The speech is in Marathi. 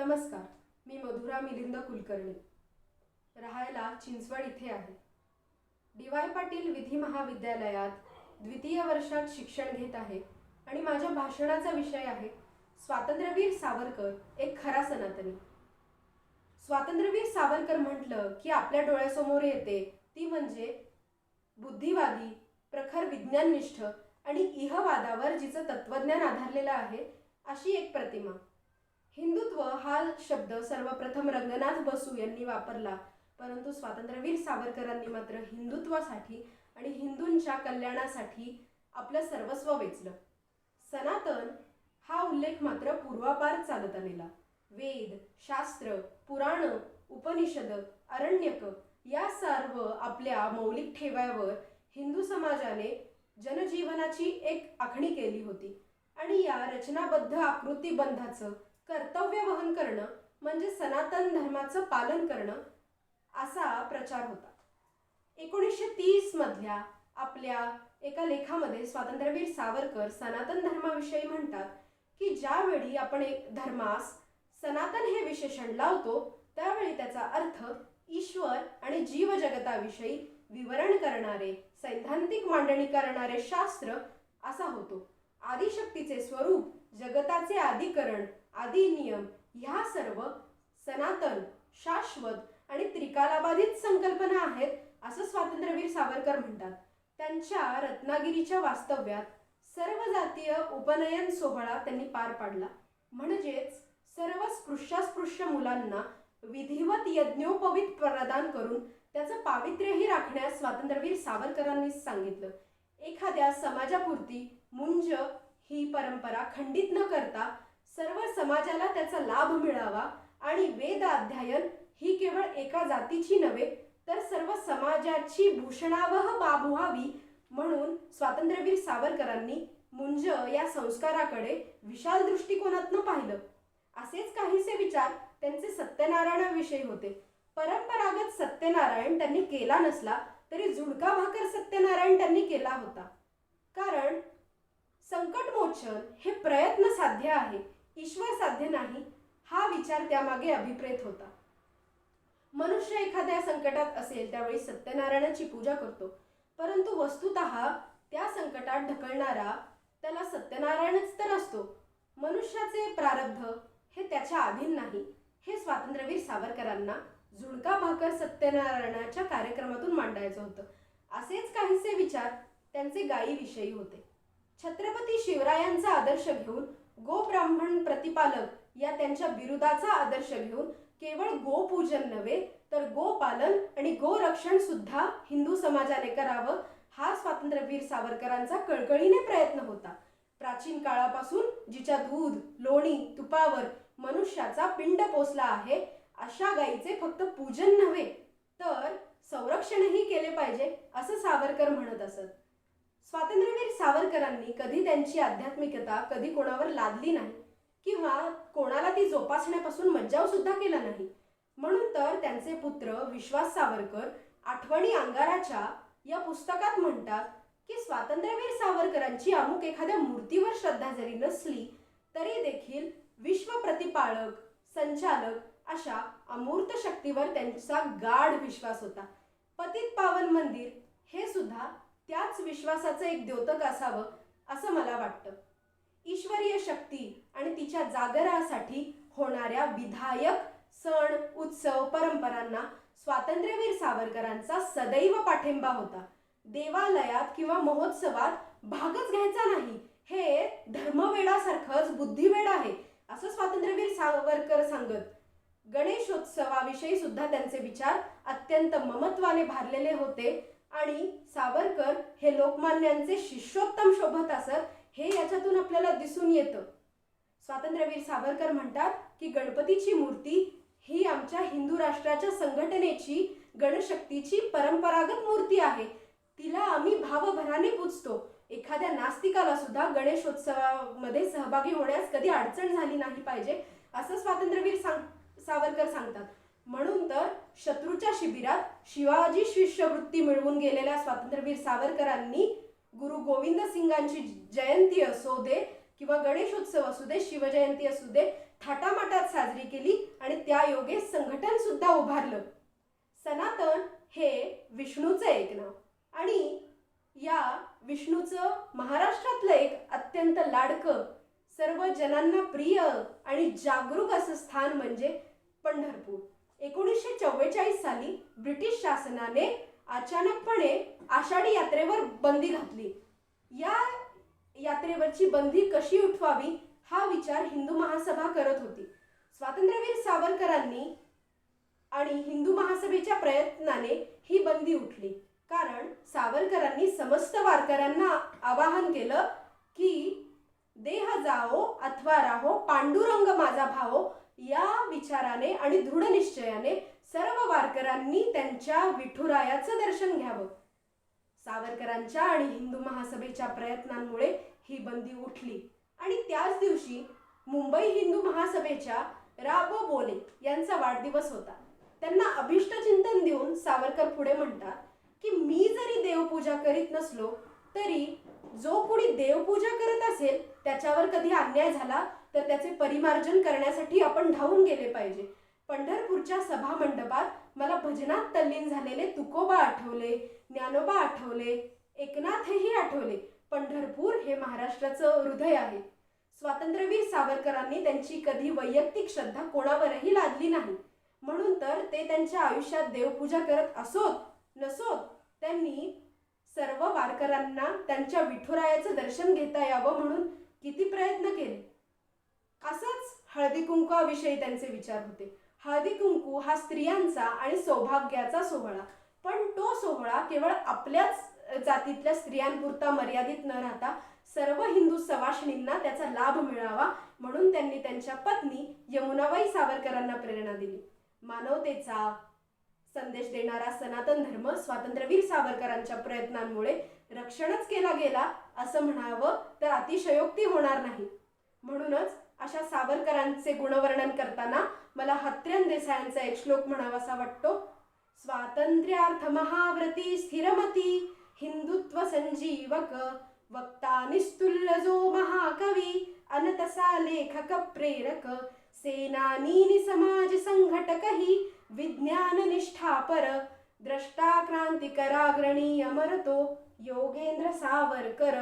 नमस्कार मी मधुरा मिलिंद कुलकर्णी. राहायला चिंचवड इथे आहे. डी वाय पाटील विधी महाविद्यालयात द्वितीय वर्षात शिक्षण घेत आहे आणि माझ्या भाषणाचा विषय आहे स्वातंत्र्यवीर सावरकर एक खरा सनातनी. स्वातंत्र्यवीर सावरकर म्हटलं की आपल्या डोळ्यासमोर येते ती म्हणजे बुद्धिवादी प्रखर विज्ञाननिष्ठ आणि इहवादावर जिचं तत्वज्ञान आधारलेलं आहे अशी एक प्रतिमा. हिंदुत्व हा शब्द सर्वप्रथम रंगनाथ बसू यांनी वापरला. परंतु स्वातंत्र्यवीर सावरकरांनी मात्र हिंदुत्वासाठी आणि हिंदूंच्या कल्याणासाठी आपलं सर्वस्व वेचलं. सनातन हा उल्लेख मात्र पूर्वापार चालत आलेला. वेद शास्त्र पुराण उपनिषद अरण्यक या सर्व आपल्या मौलिक ठेव्यावर हिंदू समाजाने जनजीवनाची एक आखणी केली होती. आणि या रचनाबद्ध आकृतीबंधाचं कर्तव्य वहन करणं म्हणजे सनातन धर्माचं पालन करणं असा प्रचार होता. एकोणीसशे तीस मधल्या आपल्या एका लेखामध्ये स्वातंत्र्यवीर सावरकर सनातन धर्माविषयी म्हणतात की ज्यावेळी आपण एक धर्मास सनातन हे विशेषण लावतो त्यावेळी त्याचा अर्थ ईश्वर आणि जीवजगताविषयी विवरण करणारे सैद्धांतिक मांडणी करणारे शास्त्र असा होतो. आदिशक्तीचे स्वरूप जगताचे आदिकरण आदि नियम ह्या सर्व सनातन शाश्वत आणि त्रिकालाबाधित संकल्पना आहेत असं स्वातंत्र्यवीर सावरकर म्हणतात. त्यांच्या रत्नागिरीच्या वास्तव्यात सर्व जातीय उपनयन सोहळा त्यांनी पार पाडला. म्हणजेच सर्व स्पृश्यास्पृश्य मुलांना विधिवत यज्ञोपवित प्रदान करून त्याचं पावित्र्यही राखण्यास स्वातंत्र्यवीर सावरकरांनी सांगितलं. एखाद्या समाजापुरती मुंज ही परंपरा खंडित न करता सर्व समाजाला त्याचा लाभ मिळावा आणि वेद अध्ययन ही केवळ एका जातीची नव्हे तर सर्व समाजाची भूषणावह बाब व्हावी म्हणून स्वातंत्र्यवीर सावरकरांनी मुंज या संस्काराकडे विशाल दृष्टिकोनातनं पाहिलं. असेच काहीसे विचार त्यांचे सत्यनारायणाविषयी होते. परंपरागत सत्यनारायण त्यांनी केला नसला तरी झुणका भाकर सत्यनारायण त्यांनी केला होता. कारण संकटमोचन हे प्रयत्न साध्य आहे. ईश्वर साध्य नाही हा विचार त्यामागे अभिप्रेत होता. मनुष्य एखाद्या संकटात असेल त्यावेळी सत्यनारायणाची पूजा करतो. परंतु वस्तुत त्या संकटात ढकलणारा त्याला सत्यनारायणच तर असतो. मनुष्याचे प्रारब्ध हे त्याच्या अधीन नाही. हे स्वातंत्र्यवीर सावरकरांना झुणका भाकर सत्यनारायणाच्या कार्यक्रमातून मांडायचं होतं. असेच काहीसे विचार त्यांचे गायीविषयी होते. छत्रपती शिवरायांचा आदर्श घेऊन गोब्राह्मण प्रतिपालक या त्यांच्या बिरुदाचा आदर्श घेऊन केवळ गोपूजन नव्हे तर गोपालन आणि गोरक्षण सुद्धा हिंदू समाजाने करावं हा स्वातंत्र्यवीर सावरकरांचा कळकळीने प्रयत्न होता. प्राचीन काळापासून जिच्या दूध लोणी तुपावर मनुष्याचा पिंड पोसला आहे अशा गायीचे फक्त पूजन नव्हे तर संरक्षणही केले पाहिजे असं सावरकर म्हणत असत. स्वातंत्र्यवीर सावरकरांनी कधी त्यांची आध्यात्मिकता कधी कोणावर लादली नाही किंवा कोणाला ती जोपासण्यापासून मज्जाव सुद्धा केला नाही. म्हणून तर त्यांचे पुत्र विश्वास सावरकर आठवणी अंगाराच्या या पुस्तकात म्हणतात की स्वातंत्र्यवीर सावरकरांची अमुक एखाद्या मूर्तीवर श्रद्धा जरी नसली तरी देखील विश्व प्रतिपाळक संचालक अशा अमूर्त शक्तीवर त्यांचा गाढ विश्वास होता. पतित पावन मंदिर हे सुद्धा त्याच विश्वासाचं एक द्योतक असावं असं मला वाटतं. ईश्वरीय शक्ती आणि तिच्या जागरासाठी होणाऱ्या विधायक सण उत्सव परंपरांना स्वातंत्र्यवीर सावरकरांचा सदैव पाठिंबा होता. देवालयात किंवा महोत्सवात भागच घ्यायचा नाही. हे धर्मवेडासारखंच बुद्धिवेड आहे असं स्वातंत्र्यवीर सावरकर सांगत. गणेशोत्सवाविषयी सुद्धा त्यांचे विचार अत्यंत ममत्वाने भारलेले होते. आणि सावरकर हे लोकमान्यांचे शिष्योत्तम शोभत असत हे याच्यातून आपल्याला दिसून येतं. स्वातंत्र्यवीर सावरकर म्हणतात की गणपतीची मूर्ती ही आमच्या हिंदू राष्ट्राच्या संघटनेची गणशक्तीची परंपरागत मूर्ती आहे. तिला आम्ही भावभराने पूजतो. एखाद्या नास्तिकाला सुद्धा गणेशोत्सवामध्ये सहभागी होण्यास कधी अडचण झाली नाही पाहिजे असं स्वातंत्र्यवीर सांग सावरकर सांगतात. शत्रूच्या शिबिरात शिवाजी शिष्यवृत्ती मिळवून गेलेल्या स्वातंत्र्यवीर सावरकरांनी गुरु गोविंद सिंगांची जयंती असो दे किंवा गणेशोत्सव असू दे शिवजयंती असू दे थाटामाटात साजरी केली आणि त्या योगे संघटन सुद्धा उभारलं. सनातन हे विष्णूचं एक नाव. आणि या विष्णूचं महाराष्ट्रातलं एक अत्यंत लाडकं सर्व जनांना प्रिय आणि जागरूक असं स्थान म्हणजे पंढरपूर. एकोणीसशे चव्वेचाळीस साली ब्रिटिश शासनाने अचानकपणे आषाढी यात्रेवर बंदी घातली. या यात्रेवरची बंदी कशी उठवावी हा विचार हिंदू महासभा करत होती. स्वातंत्र्यवीर सावरकरांनी आणि हिंदू महासभेच्या प्रयत्नाने ही बंदी उठली. कारण सावरकरांनी समस्त वारकऱ्यांना आवाहन केलं की देह जाओ अथवा राहो पांडुरंग माझा भाओ विचाराने आणि दृढ निश्चयाने सर्व वारकऱ्यांनी त्यांच्या विठुरायाचं दर्शन घ्यावं. सावरकरांच्या आणि हिंदू महासभेच्या प्रयत्नांमुळे ही बंदी उठली. आणि त्याच दिवशी मुंबई हिंदू महासभेच्या राबो बोले यांचा वाढदिवस होता. त्यांना अभिष्ट चिंतन देऊन सावरकर पुढे म्हणतात की मी जरी देवपूजा करीत नसलो तरी जो कोणी देवपूजा करत असेल त्याच्यावर कधी अन्याय झाला तर त्याचे परिमार्जन करण्यासाठी आपण धावून गेले पाहिजे. पंढरपूरच्या सभा मंडपात मला भजनात तल्लीन झालेले तुकोबा आठवले ज्ञानोबा आठवले एकनाथही आठवले. पंढरपूर हे महाराष्ट्राचं हृदय आहे. स्वातंत्र्यवीर सावरकरांनी त्यांची कधी वैयक्तिक श्रद्धा कोणावरही लादली नाही. म्हणून तर ते त्यांच्या आयुष्यात देवपूजा करत असोत नसोत त्यांनी सर्व वारकऱ्यांना त्यांच्या विठुरायाचं दर्शन घेता यावं म्हणून किती प्रयत्न केले. हळदी कुंकवाविषयी त्यांचे विचार होते. हळदी कुंकू हा स्त्रियांचा आणि सौभाग्याचा सोहळा. पण तो सोहळा केवळ आपल्याच जातीतल्या स्त्रियांपुरता मर्यादित न राहता सर्व हिंदू सवाशिणींना त्याचा लाभ मिळावा म्हणून त्यांनी त्यांच्या पत्नी यमुनाबाई सावरकरांना प्रेरणा दिली. मानवतेचा संदेश देणारा सनातन धर्म स्वातंत्र्यवीर सावरकरांच्या प्रयत्नांमुळे रक्षणच केला गेला असं म्हणावं तर अतिशयोक्ती होणार नाही. म्हणूनच अशा सावरकरांचे गुणवर्णन करताना मला हत्र्यन देसायांचा एक श्लोक म्हणावासा वाटतो. स्वातंत्र्यार्थ महाव्रती स्थिरमती हिंदुत्व संजीवक वक्ता निस्तुल्य जो महाकवी अनतसा लेखक प्रेरक सेनानी समाज संघटकही विज्ञान निष्ठापर द्रष्टा क्रांतिकराग्रणी अमरतो योगेंद्र सावरकर.